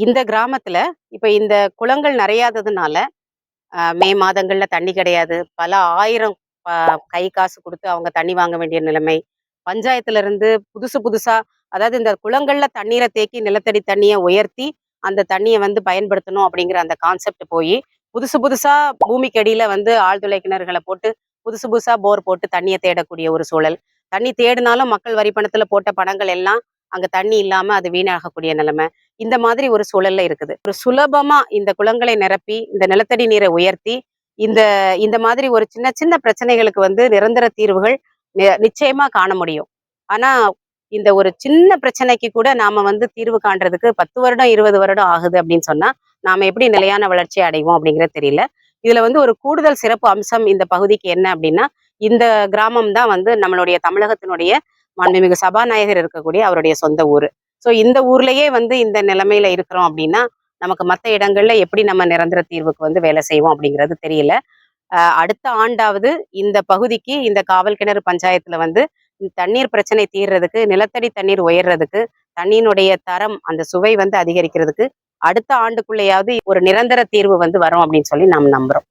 இந்த கிராமத்துல இப்ப இந்த குளங்கள் நிறையாததுனால மே மாதங்கள்ல தண்ணி கிடையாது. பல ஆயிரம் கை காசு கொடுத்து அவங்க தண்ணி வாங்க வேண்டிய நிலைமை. பஞ்சாயத்துல இருந்து புதுசு புதுசா அதாவது இந்த குளங்கள்ல தண்ணீரை தேக்கி நிலத்தடி தண்ணியை உயர்த்தி அந்த தண்ணியை வந்து பயன்படுத்தணும் அப்படிங்கிற அந்த கான்செப்ட் போய் புதுசு புதுசா பூமிக்கு அடியில வந்து ஆழ்துளை கிணறுகளை போட்டு புதுசு புதுசா போர் போட்டு தண்ணியை தேடக்கூடிய ஒரு சூழல். தண்ணி தேடினாலும் மக்கள் வரி பணத்துல போட்ட பணங்கள் எல்லாம் அங்க தண்ணி இல்லாம அது வீணாகக்கூடிய நிலைமை. இந்த மாதிரி ஒரு சூழல்ல இருக்குது. ஒரு சுலபமா இந்த குளங்களை நிரப்பி இந்த நிலத்தடி நீரை உயர்த்தி இந்த இந்த மாதிரி ஒரு சின்ன சின்ன பிரச்சனைகளுக்கு வந்து நிரந்தர தீர்வுகள் நி- நிச்சயமா காண முடியும். ஆனா இந்த ஒரு சின்ன பிரச்சனைக்கு கூட நாம வந்து தீர்வு காண்றதுக்கு பத்து வருடம் இருபது வருடம் ஆகுது அப்படின்னு சொன்னா நாம எப்படி நிலையான வளர்ச்சி அடைவோம் அப்படிங்கிறது தெரியல. இதுல வந்து ஒரு கூடுதல் சிறப்பு அம்சம் இந்த பகுதிக்கு என்ன அப்படின்னா இந்த கிராமம் தான் வந்து நம்மளுடைய தமிழகத்தினுடைய மாண்புமிகு சபாநாயகர் இருக்கக்கூடிய அவருடைய சொந்த ஊர். ஸோ இந்த ஊர்லயே வந்து இந்த நிலைமையில இருக்கிறோம் அப்படின்னா நமக்கு மற்ற இடங்கள்ல எப்படி நம்ம நிரந்தர தீர்வுக்கு வந்து வேலை செய்வோம் அப்படிங்கிறது தெரியல. அடுத்த ஆண்டாவது இந்த பகுதிக்கு இந்த காவல் கிணறு பஞ்சாயத்துல வந்து தண்ணீர் பிரச்சனை தீர்றதுக்கு நிலத்தடி தண்ணீர் உயர்றதுக்கு தண்ணியினுடைய தரம் அந்த சுவை வந்து அதிகரிக்கிறதுக்கு அடுத்த ஆண்டுக்குள்ளேயாவது ஒரு நிரந்தர தீர்வு வந்து வரும் அப்படின்னு சொல்லி நாம் நம்புறோம்.